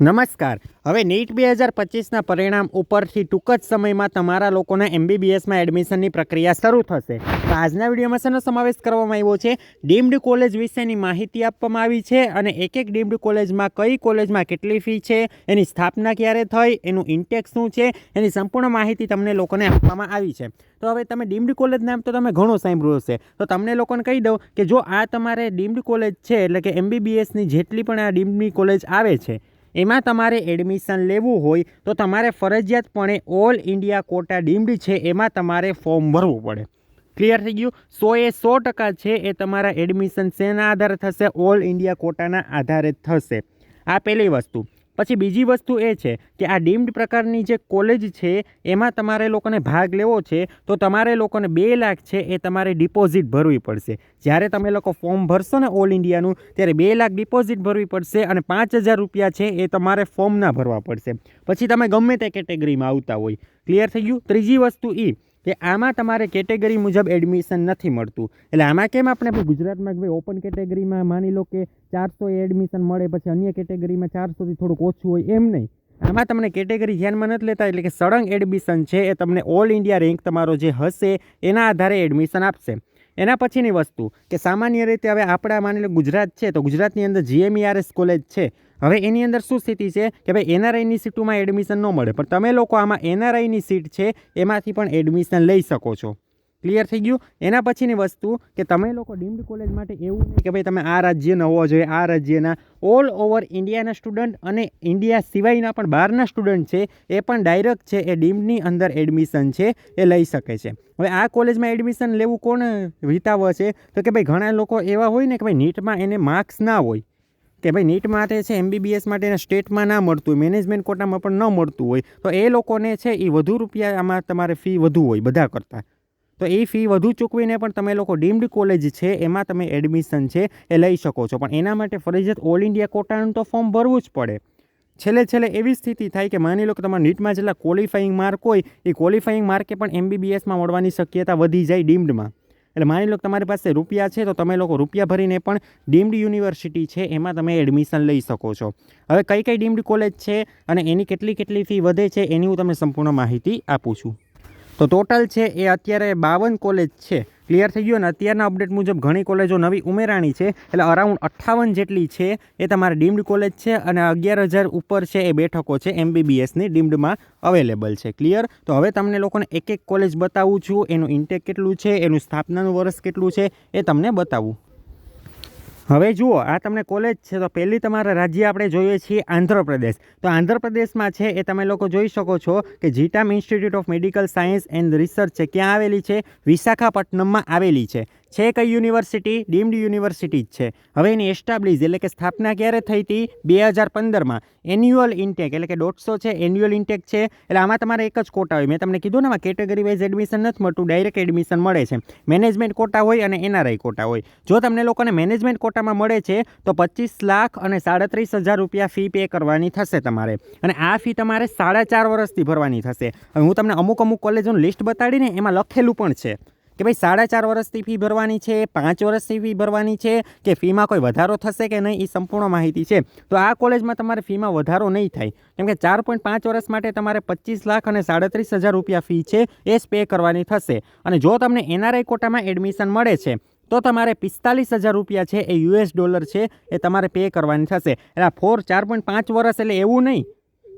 નમસ્કાર. હવે નીટ બે હજાર પચીસના પરિણામ ઉપરથી ટૂંક જ સમયમાં તમારા લોકોના એમબીબીએસમાં એડમિશનની પ્રક્રિયા શરૂ થશે. તો આજના વિડીયોમાં શેનો સમાવેશ કરવામાં આવ્યો છે? ડીમ્ડ કોલેજ વિશેની માહિતી આપવામાં આવી છે અને એક એક ડીમ્ડ કોલેજમાં કઈ કોલેજમાં કેટલી ફી છે, એની સ્થાપના ક્યારે થઈ, એનું ઇન્ટેક શું છે, એની સંપૂર્ણ માહિતી તમને લોકોને આપવામાં આવી છે. તો હવે તમે ડીમ્ડ કોલેજ નામ તો તમે ઘણું સાંભળ્યું હશે. તો તમને લોકોને કહી દઉં કે જો આ તમારે ડીમ્ડ કોલેજ છે એટલે કે એમબીબીએસની જેટલી પણ આ ડીમ્ડની કોલેજ આવે છે એમાં તમારે એડમિશન લેવું હોય તો તમારે ફરજિયાતપણે ઓલ ઇન્ડિયા કોટા ડીમ્ડ છે એમાં તમારે ફોર્મ ભરવું પડે. ક્લિયર થઈ ગયું? સો એ સો ટકા છે એ તમારા એડમિશન શેના આધારે થશે? ઓલ ઇન્ડિયા કોટાના આધારે થશે. આ પહેલી વસ્તુ. પછી બીજી વસ્તુ એ છે કે આ ડીમ્ડ પ્રકારની જે કોલેજ છે, એમાં તમારે લોકોને ભાગ લેવો છે, તો તમારે લોકોને બે લાખ છે એ તમારે ડિપોઝિટ ભરવી પડશે. જ્યારે તમે લોકો ફોર્મ ભરશો ને ઓલ ઇન્ડિયાનું, ત્યારે બે લાખ ડિપોઝિટ ભરવી પડશે અને પાંચ હજાર રૂપિયા છે એ તમારે ફોર્મના ભરવા પડશે. પછી તમે ગમે તે કેટેગરીમાં આવતા હોય. ક્લિયર થઈ ગયું? ત્રીજી વસ્તુ એ કે આમાં તમારે કેટેગરી મુજબ એડમિશન નથી મળતું. એટલે આમાં કેમ આપણે ગુજરાતમાં ભાઈ ઓપન કેટેગરીમાં માની લો કે ચારસો એડમિશન મળે પછી અન્ય કેટેગરીમાં ચારસોથી થોડુંક ઓછું હોય એમ નહીં. આમાં તમને કેટેગરી ધ્યાનમાં નથી લેતા એટલે કે સળંગ એડમિશન છે એ તમને ઓલ ઇન્ડિયા રેન્ક તમારો જે હશે એના આધારે એડમિશન આપશે. એના પછીની વસ્તુ કે સામાન્ય રીતે હવે આપણા માની લો ગુજરાત છે, તો ગુજરાતની અંદર જીએમઈઆરએસ કોલેજ છે. હવે એની અંદર શું સ્થિતિ છે કે ભાઈ એનઆરઆઈની સીટોમાં એડમિશન ન મળે. પણ તમે લોકો આમાં એનઆરઆઈની સીટ છે, એમાંથી પણ એડમિશન લઈ શકો છો. ક્લિયર થઈ ગયું? એના પછીની વસ્તુ કે તમે લોકો ડીમ્ડ કોલેજ માટે એવું નહીં કે ભાઈ તમે આ રાજ્યના હોવા જોઈએ, આ રાજ્યના. ઓલ ઓવર ઇન્ડિયાના સ્ટુડન્ટ અને ઇન્ડિયા સિવાયના પણ બહારના સ્ટુડન્ટ છે, એ પણ ડાયરેક્ટ છે, એ ડીમ્ડની અંદર એડમિશન છે, એ લઈ શકે છે. હવે આ કોલેજમાં એડમિશન લેવું કોણ વિતાવે છે? તો કે ભાઈ ઘણા લોકો એવા હોય ને કે ભાઈ નીટમાં એને માર્ક્સ ના હોય. કે ભાઈ નીટ માટે છે એમબીબીએસ માટે એના સ્ટેટમાં ના મળતું હોય મેનેજમેન્ટ કોટામાં પણ ન મળતું હોય. તો એ લોકોને છે એ વધુ રૂપિયા આમાં તમારે ફી વધુ હોય બધા કરતાં. તો એ ફી વધુ ચૂકવીને પણ તમે લોકો ડીમ્ડ કોલેજ છે, એમાં તમે એડમિશન છે, એ લઈ શકો છો. પણ એના માટે ફરજિયાત ઓલ ઇન્ડિયા કોટાનું તો ફોર્મ ભરવું જ પડે. છેલ્લે છેલ્લે એવી સ્થિતિ થાય કે માની લો કે તમારા નીટમાં જેટલા ક્વોલિફાઈંગ માર્ક હોય, એ ક્વોલિફાઈંગ માર્કે પણ એમબીબીએસમાં મળવાની શક્યતા વધી જાય ડીમ્ડમાં. એટલે માની લો કે તમારી પાસે રૂપિયા છે, તો તમે લોકો રૂપિયા ભરીને પણ ડીમ્ડ યુનિવર્સિટી છે, એમાં તમે એડમિશન લઈ શકો છો. હવે કઈ કઈ ડીમ્ડ કોલેજ છે અને એની કેટલી કેટલી ફી વધે છે, એની હું તમને સંપૂર્ણ માહિતી આપું છું. તો ટોટલ છે એ અત્યારે બાવન કોલેજ છે. ક્લિયર થઈ ગયું અને અત્યારના અપડેટ મુજબ ઘણી કોલેજો નવી ઉમેરાણી છે. એટલે અરાઉન્ડ અઠ્ઠાવન જેટલી છે એ તમારે ડીમ્ડ કોલેજ છે અને અગિયાર હજાર ઉપર છે એ બેઠકો છે એમબીબીએસની ડીમ્ડમાં અવેલેબલ છે. ક્લિયર તો હવે તમને લોકોને એક એક કોલેજ બતાવું છું. એનું ઇન્ટેક કેટલું છે? એનું સ્થાપનાનું વર્ષ કેટલું છે? એ તમને બતાવું. હવે જુઓ, આ તમને કોલેજ છે તો પહેલી તમારા રાજ્ય આપણે જોઈએ છીએ આંધ્રપ્રદેશ. તો આંધ્રપ્રદેશમાં છે એ તમે લોકો જોઈ શકો છો કે જીટામ institute of medical science and research છે, ક્યાં આવેલી છે? વિશાખાપટ્ટનમમાં આવેલી છે. છે કઈ યુનિવર્સિટી? ડીમ્ડ યુનિવર્સિટી જ છે. હવે એની એસ્ટાબ્લિશ એટલે કે સ્થાપના ક્યારે થઈ હતી? બે હજાર પંદરમાં. એન્યુઅલ ઇન્ટેક એટલે કે દોઢસો છે, એન્યુઅલ ઇન્ટેક છે. એટલે આમાં તમારે એક જ કોટા હોય. મેં તમને કીધું ને, આમાં કેટેગરી વાઇઝ એડમિશન નથી મળતું, ડાયરેક્ટ એડમિશન મળે છે. મેનેજમેન્ટ કોટા હોય અને એનઆરઆઈ કોટા હોય. જો તમને લોકોને મેનેજમેન્ટ કોટામાં મળે છે, તો પચીસ લાખ અને સાડત્રીસ હજાર રૂપિયા ફી પે કરવાની થશે તમારે. અને આ ફી તમારે સાડા ચાર વર્ષથી ભરવાની થશે. હવે હું તમને અમુક અમુક કોલેજોનું લિસ્ટ બતાડીને એમાં લખેલું પણ છે. કે ભાઈ સાડા ચાર વર્ષથી ફી ભરવાની છે, પાંચ વર્ષથી ફી ભરવાની છે, કે ફીમાં કોઈ વધારો થશે કે નહીં, એ સંપૂર્ણ માહિતી છે. તો આ કોલેજમાં તમારે ફીમાં વધારો નહીં થાય. કેમ કે ચાર પોઈન્ટ પાંચ વર્ષ માટે તમારે પચીસ લાખ અને સાડત્રીસ હજાર રૂપિયા ફી છે, એ જ પે કરવાની થશે. અને જો તમને એનઆરઆઈ કોટામાં એડમિશન મળે છે, તો તમારે પિસ્તાલીસ હજાર રૂપિયા છે, એ યુએસ ડોલર છે, એ તમારે પે કરવાની થશે. એટલે ફોર ચાર પોઈન્ટ પાંચ વર્ષ એટલે એવું નહીં.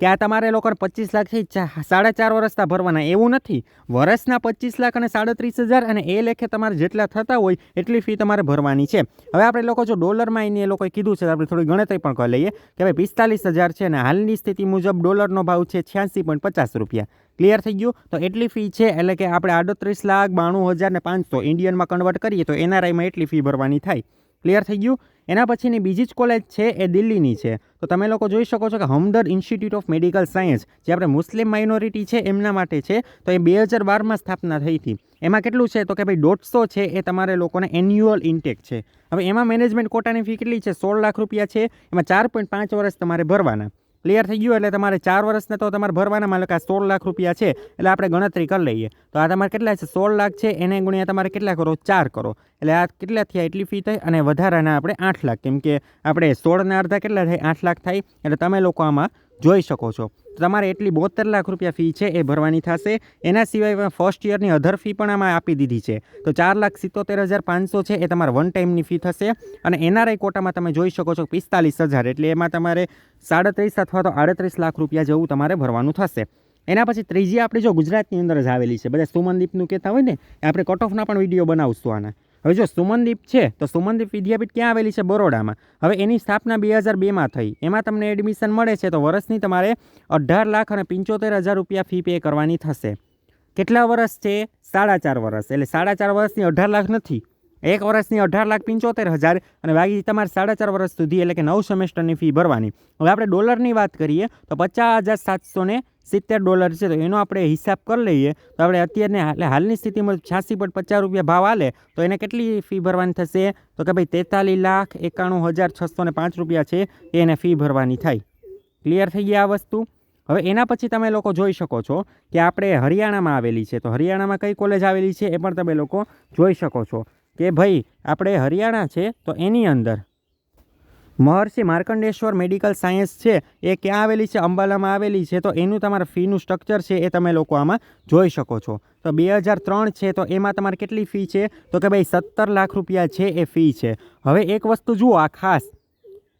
કે આ તમારે લોકોને પચીસ લાખથી સાડા ચાર વર્ષના ભરવાના, એવું નથી. વર્ષના પચીસ લાખ અને સાડત્રીસ હજાર અને એ લેખે તમારે જેટલા થતા હોય, એટલી ફી તમારે ભરવાની છે. હવે આપણે લોકો જો ડોલરમાં એને એ લોકોએ કીધું છે આપણે થોડી ગણતરી પણ કરી લઈએ કે ભાઈ પિસ્તાલીસ હજાર છે અને હાલની સ્થિતિ મુજબ ડોલરનો ભાવ છે છ્યાસી પોઈન્ટ પચાસ રૂપિયા. ક્લિયર થઈ ગયું? તો એટલી ફી છે, એટલે કે આપણે આડત્રીસ લાખ બાણું હજાર ને પાંચસો ઇન્ડિયનમાં કન્વર્ટ કરીએ તો એનઆરઆઈમાં એટલી ફી ભરવાની થાય. ક્લિયર થઈ ગયું. એના પછીની બીજી જ કોલેજ છે એ દિલ્હીની છે. તો તમે લોકો જોઈ શકો છો કે Hamdard institute of medical science, જે આપણે મુસ્લિમ માઇનોરિટી છે એમના માટે છે, તો એ બે હજાર બારમાં સ્થાપના થઈ હતી. એમાં કેટલું છે? તો કે ભાઈ દોઢસો છે એ તમારે લોકોને એન્યુઅલ ઇન્ટેક છે. હવે એમાં મેનેજમેન્ટ કોટાની ફી કેટલી છે? સોળ લાખ રૂપિયા છે. એમાં ચાર પોઈન્ટ પાંચ વર્ષ તમારે ભરવાના. ક્લિયર થઈ ગયું એટલે તમારે ચાર વર્ષના તો તમારે ભરવાના માનો કે આ સોળ લાખ રૂપિયા છે, એટલે આપણે ગણતરી કરી લઈએ. તો આ તમારે કેટલા છે? સોળ લાખ છે, એને ગુણ્યા તમારે કેટલા કરો? ચાર કરો. એટલે આ કેટલા થયા? એટલી ફી થઈ અને વધારાના આપણે આઠ લાખ. કેમ કે આપણે સોળના અડધા કેટલા થાય? આઠ લાખ થાય. એટલે તમે લોકો આમાં જોઈ શકો છો. તમારે એટલી બોતેર લાખ રૂપિયા ફી છે, એ ભરવાની થશે. એના સિવાય ફર્સ્ટ યરની અધર ફી પણ આમાં આપી દીધી છે. તો ચાર લાખ સિત્તોતેર હજાર પાંચસો છે, એ તમારે વન ટાઈમની ફી થશે. અને એનઆરઆઈ કોટામાં તમે જોઈ શકો છો પિસ્તાલીસ હજાર. એટલે એમાં તમારે સાડત્રીસ અથવા તો આડત્રીસ લાખ રૂપિયા જેવું તમારે ભરવાનું થશે. એના પછી ત્રીજી આપણી જો ગુજરાતની અંદર જ આવેલી છે, બધા સુમનદીપનું કહેતા હોય ને આપણે કટ ઓફના પણ વીડિયો બનાવશું આના. હવે જો સુમનદીપ છે, તો સુમનદીપ વિદ્યાપીઠ ક્યાં આવેલી છે? બરોડામાં. હવે એની સ્થાપના બે હજાર બેમાં થઈ. એમાં તમને એડમિશન મળે છે, તો વર્ષની તમારે અઢાર લાખ અને પંચોતેર હજાર રૂપિયા ફી પે કરવાની થશે. કેટલા વર્ષ છે? સાડા ચાર વર્ષ. એટલે સાડા ચાર વર્ષની અઢાર લાખ નથી. એક વર્ષની અઢાર લાખ પંચોતેર હજાર અને બાકી તમારે સાડા ચાર વર્ષ સુધી એટલે કે નવ સેમેસ્ટરની ફી ભરવાની. હવે આપણે ડોલરની વાત કરીએ તો પચાસ હજાર સાતસો ને સિત્તેર ડોલર છે, તો એનો આપણે હિસાબ કરી લઈએ તો આપણે અત્યારને એટલે હાલની સ્થિતિમાં છ્યાસી પોઈન્ટ પચાસ રૂપિયા ભાવ હાલે તો એને કેટલી ફી ભરવાની થશે? તો કે ભાઈ તેતાલીસ લાખ એકાણું હજાર છસો ને પાંચ રૂપિયા છે એને ફી ભરવાની થાય. ક્લિયર થઈ ગયા આ વસ્તુ? હવે એના પછી તમે લોકો જોઈ શકો છો કે આપણે હરિયાણામાં આવેલી છે, તો હરિયાણામાં કઈ કોલેજ આવેલી છે એ પણ તમે લોકો જોઈ શકો છો. કે ભાઈ, આપણે હરિયાણા છે તો એની અંદર. મહર્ષિ માર્કંડેશ્વર મેડિકલ સાયન્સ છે, એ ક્યાં આવેલી છે? અંબાલામાં આવેલી છે, તો એનું તમારા ફીનું સ્ટ્રક્ચર છે એ તમે લોકો આમાં જોઈ શકો છો. તો બે હજાર ત્રણ છે, તો એમાં તમારે કેટલી ફી છે? તો કે ભાઈ, સત્તર લાખ રૂપિયા છે એ ફી છે. હવે એક વસ્તુ જુઓ આ ખાસ.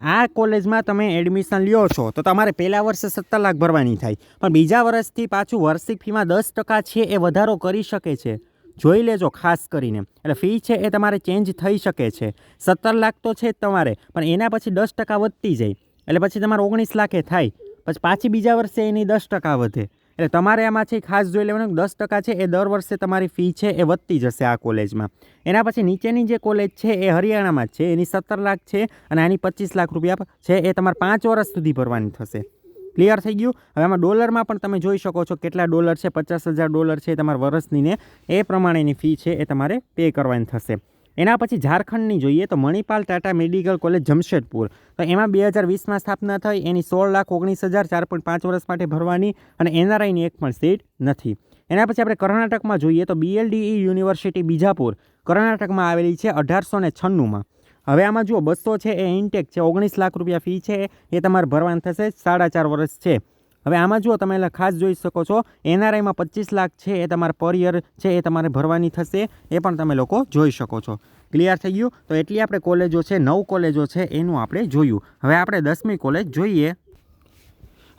આ કોલેજમાં તમે એડમિશન લ્યો છો, તો તમારે પહેલા વર્ષે સત્તર લાખ ભરવાની થાય. પણ બીજા વર્ષથી પાછું વાર્ષિક ફીમાં દસ ટકા છે એ વધારો કરી શકે છે. જોઈ લેજો ખાસ કરીને. એટલે ફી છે એ તમારે ચેન્જ થઈ શકે છે. સત્તર લાખ તો છે જ તમારે, પણ એના પછી દસ ટકા વધતી જાય. એટલે પછી તમારે ઓગણીસ લાખે થાય. પછી પાછી બીજા વર્ષે એની દસ ટકા વધે. એટલે તમારે આમાં છે ખાસ જોઈ લેવાનું દસ ટકા છે એ દર વર્ષે તમારી ફી છે એ વધતી જશે આ કોલેજમાં એના પછી નીચેની જે કોલેજ છે એ હરિયાણામાં છે. એની સત્તર લાખ છે અને આની પચીસ લાખ રૂપિયા છે એ તમારે પાંચ વર્ષ સુધી ભરવાની થશે. ક્લિયર થઈ ગયું. હવે આમાં ડોલરમાં પણ તમે જોઈ શકો છો કેટલા ડોલર છે, પચાસ હજાર ડોલર છે તમારા વર્ષની ને એ પ્રમાણેની ફી છે એ તમારે પે કરવાની થશે. એના પછી ઝારખંડની જોઈએ તો મણિપાલ ટાટા મેડિકલ કોલેજ જમશેદપુર. તો એમાં બે હજાર વીસમાં સ્થાપના થઈ, એની સોળ લાખ ઓગણીસ હજાર ચાર પોઈન્ટ પાંચ વર્ષ માટે ભરવાની અને એનઆરઆઈની એક પણ સીટ નથી. એના પછી આપણે કર્ણાટકમાં જોઈએ તો બીએલડીઈ યુનિવર્સિટી બીજાપુર. કર્ણાટકમાં આવેલી છે અઢારસો ને છન્નુંમાં. હવે આમાં જુઓ બસો છે, એ ઇન્ટેક છે, ઓગણીસ લાખ રૂપિયા ફી છે, એ તમારે ભરવાનું થશે સાડા ચાર વર્ષ છે. હવે આમાં જુઓ, તમે ખાસ જોઈ શકો છો એનઆરઆઈમાં પચીસ લાખ છે, એ તમારે પર યર છે, એ તમારે ભરવાની થશે, એ પણ તમે લોકો જોઈ શકો છો. ક્લિયર થઈ ગયું? તો એટલી આપણે કોલેજો છે, નવ કોલેજો છે, એનું આપણે જોયું. હવે આપણે દસમી કોલેજ જોઈએ.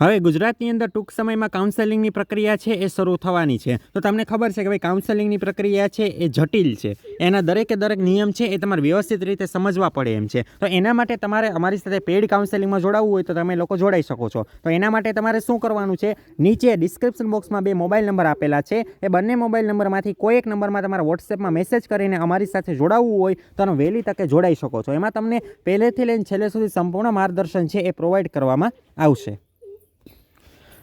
હવે ગુજરાતની અંદર ટૂંક સમયમાં કાઉન્સેલિંગની પ્રક્રિયા છે એ શરૂ થવાની છે. તો તમને ખબર છે કે ભાઈ કાઉન્સેલિંગની પ્રક્રિયા છે એ જટિલ છે. એના દરેકે દરેક નિયમ છે એ તમારે વ્યવસ્થિત રીતે સમજવા પડે એમ છે. તો એના માટે તમારે અમારી સાથે પેઇડ કાઉન્સેલિંગમાં જોડાવવું હોય તો તમે લોકો જોડાઈ શકો છો. તો એના માટે તમારે શું કરવાનું છે? નીચે ડિસ્ક્રિપ્શન બોક્સમાં બે મોબાઈલ નંબર આપેલા છે. એ બંને મોબાઈલ નંબરમાંથી કોઈ એક નંબરમાં તમારે વોટ્સએપમાં મેસેજ કરીને અમારી સાથે જોડાવવું હોય તો તમે વહેલી તકે જોડાઈ શકો છો. એમાં તમને પહેલેથી લઈને છેલ્લે સુધી સંપૂર્ણ માર્ગદર્શન છે એ પ્રોવાઈડ કરવામાં આવશે.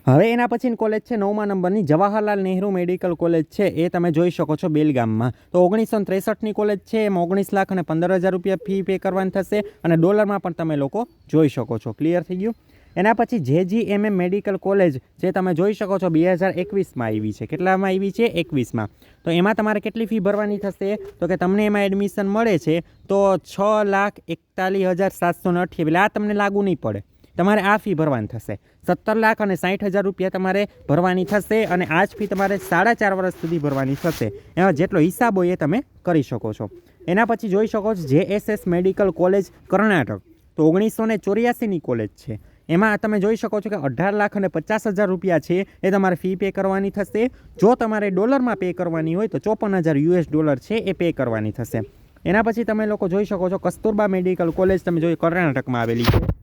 હવે એના પછીની કોલેજ છે નવમા નંબરની જવાહરલાલ નહેરુ મેડિકલ કોલેજ છે. એ તમે જોઈ શકો છો બેલગામમાં. તો ઓગણીસો ત્રેસઠની કોલેજ છે, એમાં ઓગણીસ લાખ અને પંદર હજાર રૂપિયા ફી પે કરવાની થશે અને ડોલરમાં પણ તમે લોકો જોઈ શકો છો. ક્લિયર થઈ ગયું? એના પછી જે જી એમ એમ મેડિકલ કોલેજ જે તમે જોઈ શકો છો બે હજાર એકવીસમાં આવી છે. કેટલામાં આવી છે? એકવીસમાં. તો એમાં તમારે કેટલી ફી ભરવાની થશે? તો કે તમને એમાં એડમિશન મળે છે તો છ લાખ એકતાલીસ હજાર સાતસો ને એટલે આ તમને લાગુ નહીં પડે. તમારે આ ફી ભરવાની થશે. સત્તર લાખ અને સાઠ હજાર રૂપિયા તમારે ભરવાની થશે અને આ જ ફી તમારે સાડા ચાર વર્ષ સુધી ભરવાની થશે. એમાં જેટલો હિસાબ હોય એ તમે કરી શકો છો. એના પછી જોઈ શકો છો જે S S medical college Karnataka. તો ઓગણીસો ને ચોર્યાસીની કોલેજ છે. એમાં તમે જોઈ શકો છો કે અઢાર લાખ અને પચાસ હજાર રૂપિયા છે એ તમારે ફી પે કરવાની થશે. જો તમારે ડોલરમાં પે કરવાની હોય તો ચોપન હજાર યુએસ ડોલર છે એ પે કરવાની થશે. એના પછી તમે લોકો જોઈ શકો છો કસ્તુરબા મેડિકલ કોલેજ તમે જોઈ કર્ણાટકમાં આવેલી છે.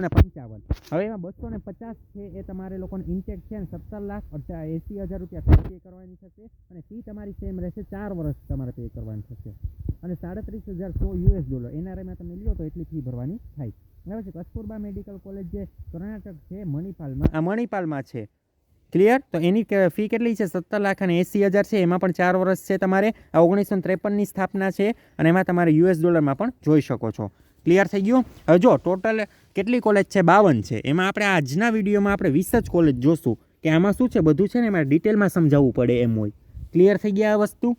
ને પંચાવન. હવે એમાં બસો ને પચાસ છે એ તમારે લોકોને ઇન્ટેક છે ને સત્તર લાખ અઢા એંસી હજાર રૂપિયા પે કરવાની થશે અને ફી તમારી સેમ રહેશે ચાર વર્ષ તમારે પે કરવાની થશે. અને સાડત્રીસ હજાર સો યુએસ ડોલર એનઆરઆઈમાં તમે લ્યો તો એટલી ફી ભરવાની થાય. બરાબર છે? કસ્તુરબા મેડિકલ કોલેજ જે કર્ણાટક છે, મણિપાલમાં. આ મણિપાલમાં છે. ક્લિયર તો એની ફી કેટલી છે? સત્તર લાખ અને એંસી હજાર છે. એમાં પણ ચાર વર્ષ છે તમારે. આ ઓગણીસો ત્રેપનની સ્થાપના છે અને એમાં તમારે યુએસ ડોલરમાં પણ જોઈ શકો છો. ક્લિયર થઈ ગયું? હવે જો ટોટલ કેટલી કોલેજ છે? બાવન છે. એમાં આપણે આજના વિડીયોમાં આપણે વીસ જ કોલેજ જોશું કે આમાં શું છે? બધું છે ને એમાં ડિટેલમાં સમજાવવું પડે એમ હોય. ક્લિયર થઈ ગયા આ વસ્તુ?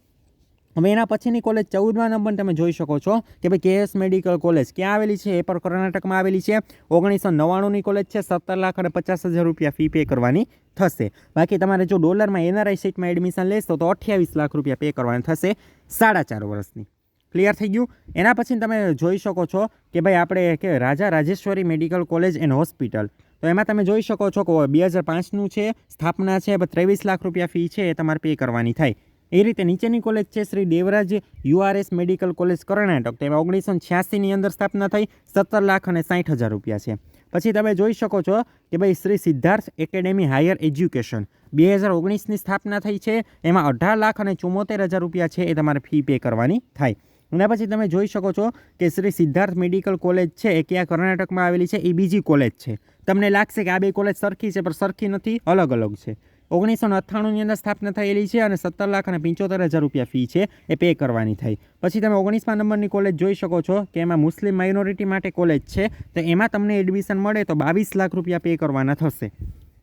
હવે એના પછીની કોલેજ ચૌદમા નંબર તમે જોઈ શકો છો કે ભાઈ કેએસ મેડિકલ કોલેજ ક્યાં આવેલી છે? એ પણ કર્ણાટકમાં આવેલી છે. ઓગણીસો નવ્વાણુંની કોલેજ છે. સત્તર લાખ અને પચાસ હજાર રૂપિયા ફી પે કરવાની થશે. બાકી તમારે જો ડોલરમાં એનઆરઆઈ સીટમાં એડમિશન લેશો તો અઠ્યાવીસ લાખ રૂપિયા પે કરવાની થશે સાડા ચાર વર્ષની. ક્લિયર થઈ ગયું? એના પછી તમે જોઈ શકો છો કે ભાઈ આપણે કે Raja Rajeshwari medical college and hospital. તો એમાં તમે જોઈ શકો છો કે બે હજાર પાંચનું છે, સ્થાપના છે ત્રેવીસ લાખ રૂપિયા ફી છે, એ તમારે પે કરવાની થાય. એ રીતે નીચેની કોલેજ છે, Shri Devaraj URS medical college Karnataka. તો એમાં ઓગણીસો છ્યાસીની અંદર સ્થાપના થઈ, સત્તર લાખ અને સાઠ હજાર રૂપિયા છે. પછી તમે જોઈ શકો છો કે ભાઈ Shri Siddhartha academy higher education બે હજાર ઓગણીસની સ્થાપના થઈ છે, એમાં અઢાર લાખ અને ચુમ્મોતેર હજાર રૂપિયા છે, એ તમારે ફી પે કરવાની થાય. એના પછી તમે જોઈ શકો છો કે શ્રી સિદ્ધાર્થ મેડિકલ કોલેજ છે, એ ક્યાં કર્ણાટકમાં આવેલી છે, એ બીજી કોલેજ છે. તમને લાગશે કે આ બે કોલેજ સરખી છે, પણ સરખી નથી, અલગ અલગ છે. ઓગણીસો અઠ્ઠાણુંની અંદર સ્થાપના થયેલી છે અને સત્તર લાખ અને પંચોતેર હજાર રૂપિયા ફી છે, એ પે કરવાની થાય પછી તમે ઓગણીસમા નંબરની કોલેજ જોઈ શકો છો કે એમાં મુસ્લિમ માઇનોરિટી માટે કોલેજ છે, તો એમાં તમને એડમિશન મળે તો બાવીસ લાખ રૂપિયા પે કરવાના થશે.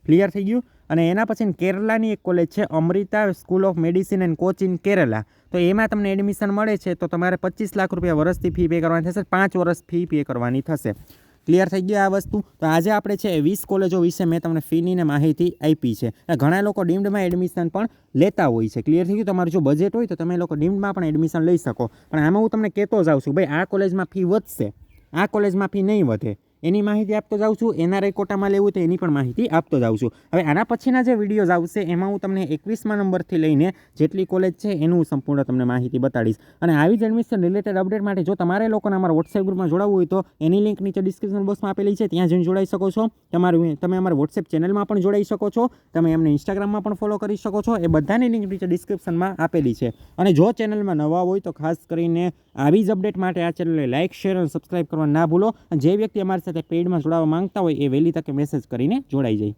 ક્લિયર થઈ ગયું. અને એના પછી કેરલાની એક કોલેજ છે, Amrita school of medicine and Kochi in Kerala. તો એમાં તમને એડમિશન મળે છે, તો તમારે પચીસ લાખ રૂપિયા વર્ષથી ફી પે કરવાની થશે, પાંચ વર્ષ ફી પે કરવાની થશે. ક્લિયર થઈ ગયું આ વસ્તુ? તો આજે આપણે છે વીસ કોલેજો વિશે મેં તમને ફીની ને માહિતી આપી છે. ઘણા લોકો ડીમ્ડમાં એડમિશન પણ લેતા હોય છે. ક્લિયર થઈ ગયું? તમારું જો બજેટ હોય તો તમે લોકો ડીમ્ડમાં પણ એડમિશન લઈ શકો. પણ આમાં હું તમને કહેતો જાઉં છું ભાઈ આ કોલેજમાં ફી વધશે. આ કોલેજમાં ફી નહીં વધે. એની માહિતી આપતો જાઉં છું એનઆરઆઈ કોટામાં લેવું તો એની પણ માહિતી આપતો જાઉં છું. હવે આના પછીના જે વિડીયોઝ આવશે, એમાં હું તમને એકવીસમા નંબરથી લઈને જેટલી કોલેજ છે એનું સંપૂર્ણ તમને માહિતી બતાડીશ. અને આવી જ એડમિશન રિલેટેડ અપડેટ માટે જો તમારે લોકોને અમારા વોટ્સએપ ગ્રુપમાં જોડાવવું હોય તો એની લિંક નીચે ડિસ્ક્રિપ્શન બોક્સમાં આપેલી છે, ત્યાં જઈને જોડાઈ શકો છો. તમારું તમે અમારા વોટ્સએપ ચેનલમાં પણ જોડાઈ શકો છો. તમે એમને ઇન્સ્ટાગ્રામમાં પણ ફોલો કરી શકો છો. એ બધાની લિંક નીચે ડિસ્ક્રિપ્શનમાં આપેલી છે. અને જો ચેનલમાં નવા હોય તો ખાસ કરીને આવી જ અપડેટ માટે આ ચેનલને લાઇક શેર અને સબસ્ક્રાઇબ કરવા ના ભૂલો. જે વ્યક્તિ અમારી સાથે પેઇડમાં જોડાવા માંગતા હોય એ વહેલી તકે મેસેજ કરીને જોડાઈ જાય.